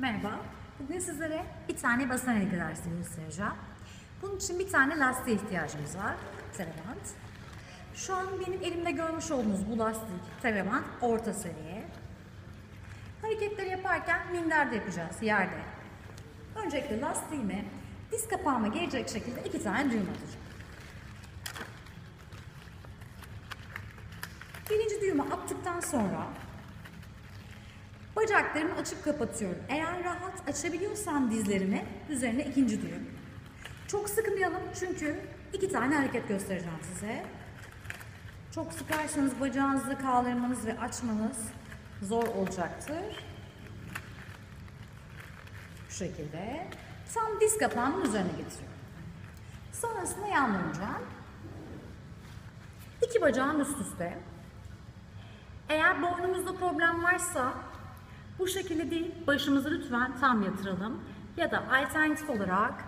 Merhaba. Bugün sizlere bir tane basen egzersizi göstereceğim. Bunun için bir tane lastiğe ihtiyacımız var. Terabant. Şu an benim elimde görmüş olduğunuz bu lastik Terabant orta seviye. Hareketleri yaparken minderde yapacağız yerde. Öncelikle lastiğime diz kapağıma gelecek şekilde iki tane düğüm atacağım. Birinci düğümü attıktan sonra Bacaklarımı açıp kapatıyorum. Eğer rahat açabiliyorsam dizlerimi üzerine ikinci düğüm. Çok sıkmayalım çünkü iki tane hareket göstereceğim size. Çok sıkarsanız bacağınızı kaldırmanız ve açmanız zor olacaktır. Şu şekilde. Tam diz kapağımın üzerine getiriyorum. Sonrasında yan döneceğim. İki bacağım üst üste. Eğer boynumuzda problem varsa bu şekilde değil, başımızı lütfen tam yatıralım. Ya da alternatif olarak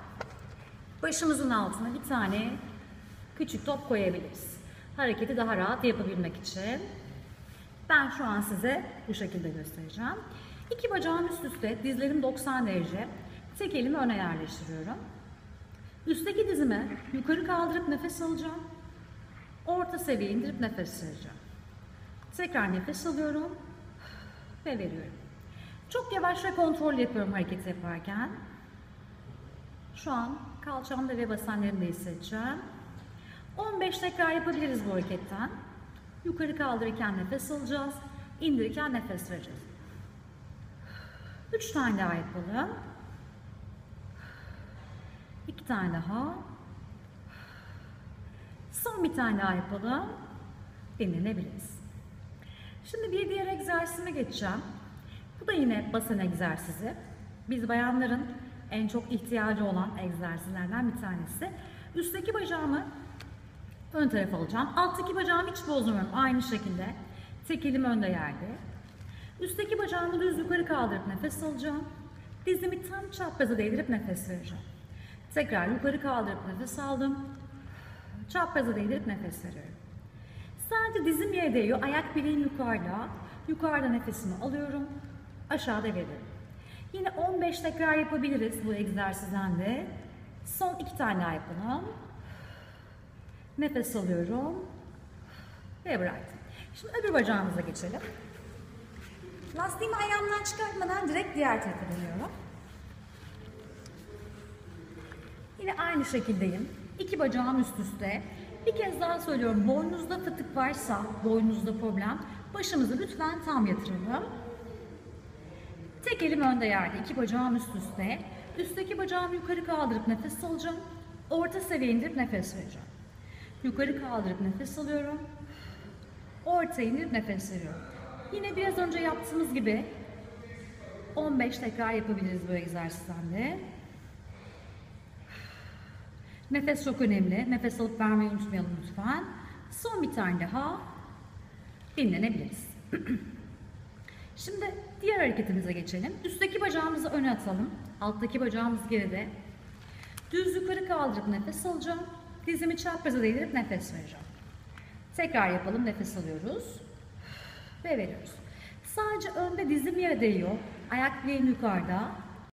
başımızın altına bir tane küçük top koyabiliriz. Hareketi daha rahat yapabilmek için. Ben şu an size bu şekilde göstereceğim. İki bacağım üst üste, dizlerim 90 derece. Tek elimi öne yerleştiriyorum. Üstteki dizimi yukarı kaldırıp nefes alacağım. Orta seviye indirip nefes vereceğim. Tekrar nefes alıyorum ve veriyorum. Çok yavaş ve kontrol yapıyorum hareket yaparken. Şu an kalçamda ve basenlerimde hissedeceğim. 15 tekrar yapabiliriz bu hareketten. Yukarı kaldırırken nefes alacağız. İndirirken nefes vereceğiz. 3 tane daha yapalım. 2 tane daha. Son bir tane daha yapalım. Dinlenebiliriz. Şimdi bir diğer egzersizime geçeceğim. Bu da yine basen egzersizi. Biz bayanların en çok ihtiyacı olan egzersizlerden bir tanesi. Üstteki bacağımı ön tarafa alacağım. Alttaki bacağımı hiç bozmuyorum. Aynı şekilde. Tek elim önde yerde. Üstteki bacağımı düz yukarı kaldırıp nefes alacağım. Dizimi tam çapraza değdirip nefes vereceğim. Tekrar yukarı kaldırıp nefes aldım. Çapraza değdirip nefes veriyorum. Sadece dizim yere değiyor. Ayak bileğim yukarıda. Yukarıda nefesimi alıyorum. Aşağıda veriyorum. Yine 15 tekrar yapabiliriz bu egzersizden de. Son iki tane yapalım. Nefes alıyorum. Ve bıraktım. Şimdi öbür bacağımıza geçelim. Lastiğimi ayağımdan çıkartmadan direkt diğer tarafa dönüyorum. Yine aynı şekildeyim. İki bacağım üst üste. Bir kez daha söylüyorum. Boynunuzda fıtık varsa, boynunuzda problem, başımızı lütfen tam yatıralım. Tek elim önde yerde, iki bacağım üst üste. Üstteki bacağımı yukarı kaldırıp nefes alacağım. Orta seviye indirip nefes vereceğim. Yukarı kaldırıp nefes alıyorum. Orta indirip nefes veriyorum. Yine biraz önce yaptığımız gibi 15 tekrar yapabiliriz bu egzersizden de. Nefes çok önemli. Nefes alıp vermeyi unutmayalım lütfen. Son bir tane daha dinlenebiliriz. Şimdi diğer hareketimize geçelim. Üstteki bacağımızı öne atalım. Alttaki bacağımız geride. Düz yukarı kaldırıp nefes alacağım. Dizimi çapraza değdirip nefes vereceğim. Tekrar yapalım. Nefes alıyoruz. Ve veriyoruz. Sadece önde dizim yere değiyor. Ayak bileğim yukarıda.